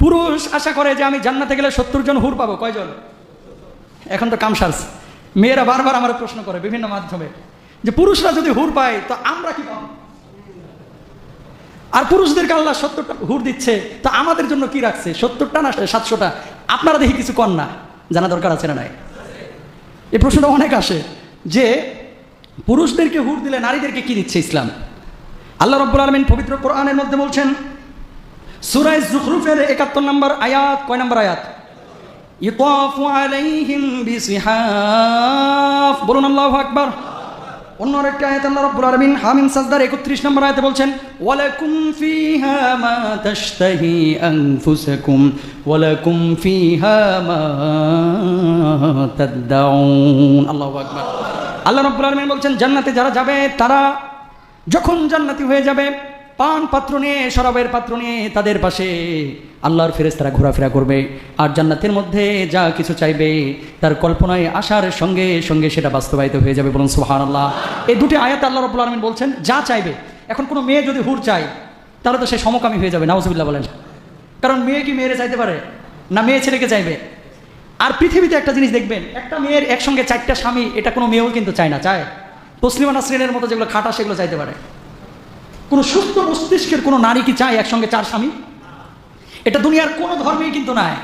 পুরুষ আশা করে যে আমি জান্নাতে গেলে সত্তর জন হুর পাবো। কয়জন? এখন তো কামসার্স মেয়েরা বারবার আমার প্রশ্ন করে বিভিন্ন মাধ্যমে যে পুরুষরা যদি হুর পায় তো আমরা কি পাবো? আর পুরুষদেরকে আল্লাহ সত্তরটা হুর দিচ্ছে, তো আমাদের জন্য কি রাখছে? সত্তরটা না সাতশোটা? আপনারা দেখি কিছু কর না। জানা দরকার আছে না নাই? এই প্রশ্নটা অনেক আসে যে পুরুষদেরকে হুর দিলে নারীদেরকে কি দিচ্ছে ইসলাম? আল্লাহ রব্বুল আলমিন পবিত্র কোরআনের মধ্যে বলছেন সুরাই জুখরুফের একাত্তর নম্বর আয়াত, কয় নম্বর আয়াত? ইতাফু আলাইহিম বিসিহাফ। বলুন আল্লাহু আকবার। অন্য আরেকটা আয়াত আল্লাহ রাব্বুল আলামিন হামিম সাজদার 31 নম্বর আয়াতে বলছেন, ওয়ালাকুম ফিহা মা তাশতাহি আনফুসাকুম, ওয়ালাকুম ফিহা মা তাদদাউন। আল্লাহু আকবার। আল্লাহ রাব্বুল আলামিন বলছেন, জান্নাতে যারা যাবে, তারা যখন জান্নাতি হয়ে যাবে পান পাত্র নিয়ে, শরাবের পাত্র নিয়ে তাদের পাশে আল্লাহর ফেরেস্তারা ঘোরাফেরা করবে। আর জান্নাতের মধ্যে যা কিছু চাইবে, তার কল্পনায় আসার সঙ্গে সঙ্গে সেটা বাস্তবায়িত হয়ে যাবে বলুন সুহান আল্লাহ এই দুটি আয়াত আল্লাহ রবুল আলমিন বলছেন, যা চাইবে। এখন কোনো মেয়ে যদি হুর চায়, তাহলে তো সে সমকামী হয়ে যাবে, নাউজুবিল্লাহ বলেন। কারণ মেয়ে কি মেয়েরে চাইতে পারে? না মেয়ে ছেলেকে চাইবে? আর পৃথিবীতে একটা জিনিস দেখবেন, একটা মেয়ের একসঙ্গে চারটা স্বামী, এটা কোনো মেয়েও কিন্তু চায় না, চায়? তসলিমা নাসরিনের মতো যেগুলো খাটা, সেগুলো চাইতে পারে। কোনো সুস্থ মস্তিষ্কের কোনো নারী কি চায় একসঙ্গে চার স্বামী? এটা দুনিয়ার কোনো ধর্মেই কিন্তু নাই।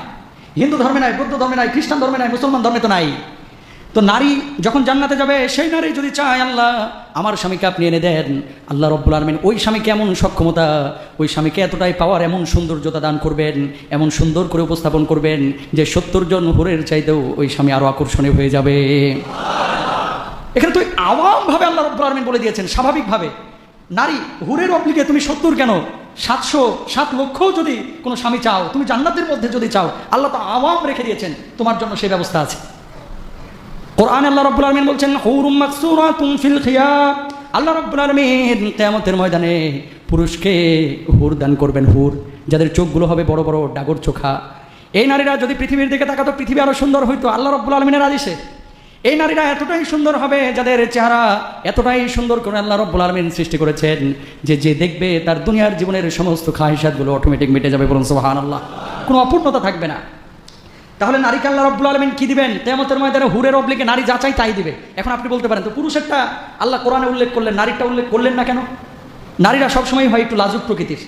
হিন্দু ধর্মে নাই, বৌদ্ধ ধর্মে নাই, খ্রিস্টান ধর্মে নাই, মুসলমান ধর্মে তো নাই। তো নারী যখন জান্নাতে যাবে, সেই নারী যদি চায়, আল্লাহ, আমার স্বামীকে আপনি এনে দেন। আল্লাহ রব্বুল আলমিন ওই স্বামীকে এমন সক্ষমতা, ওই স্বামীকে এতটাই পাওয়ার, এমন সৌন্দর্যতা দান করবেন, এমন সুন্দর করে উপস্থাপন করবেন যে সত্তর জন হুরের চাইতেও ওই স্বামী আরও আকর্ষণীয় হয়ে যাবে। এখানে তো আওয়ামভাবে আল্লাহ রব্বুল আলমিন বলে দিয়েছেন, স্বাভাবিকভাবে। নারী, হুরের অবলিকে তুমি সত্তর কেন? সাতশো সাত লক্ষ যদি কোনো স্বামী চাও, তুমি জান্নাতের মধ্যে যদি চাও, আল্লাহ তো আওয়াম রেখে দিয়েছেন, তোমার জন্য সেই ব্যবস্থা আছে। কোরআন আল্লাহ রব্বুল আলমিন বলছেন আল্লাহ রব্বুল আলমিন কিয়ামতের ময়দানে পুরুষকে হুর দান করবেন, হুর, যাদের চোখগুলো হবে বড় বড় ডাগর চোখা। এই নারীরা যদি পৃথিবীর দিকে তাকাতো, পৃথিবী আরও সুন্দর হইতো, আল্লাহ রব্বুল আলমিনের আদেশে। এই নারীরা এতটাই সুন্দর হবে যাদের চেহারা এতটাই সুন্দর করে আল্লাহ রব্বুল আলমিন সৃষ্টি করেছেন যে যে দেখবে তার দুনিয়ার জীবনের সমস্ত খাহিসাতগুলো অটোমেটিক মিটে যাবে বলুন সোহান আল্লাহ কোনো অপূর্ণতা থাকবে না। তাহলে নারীকে আল্লাহ রব্বুল আলমিন কী দিবেন? তেমতের ময়দানে হুরের অবলিকে নারী যা চাই তাই দিবে। এখন আপনি বলতে পারেন, তো পুরুষেরটা আল্লাহ কোরআনে উল্লেখ করলেন নারীটা উল্লেখ করলেন না কেন? নারীরা সবসময় হয় একটু লাজুক প্রকৃতির।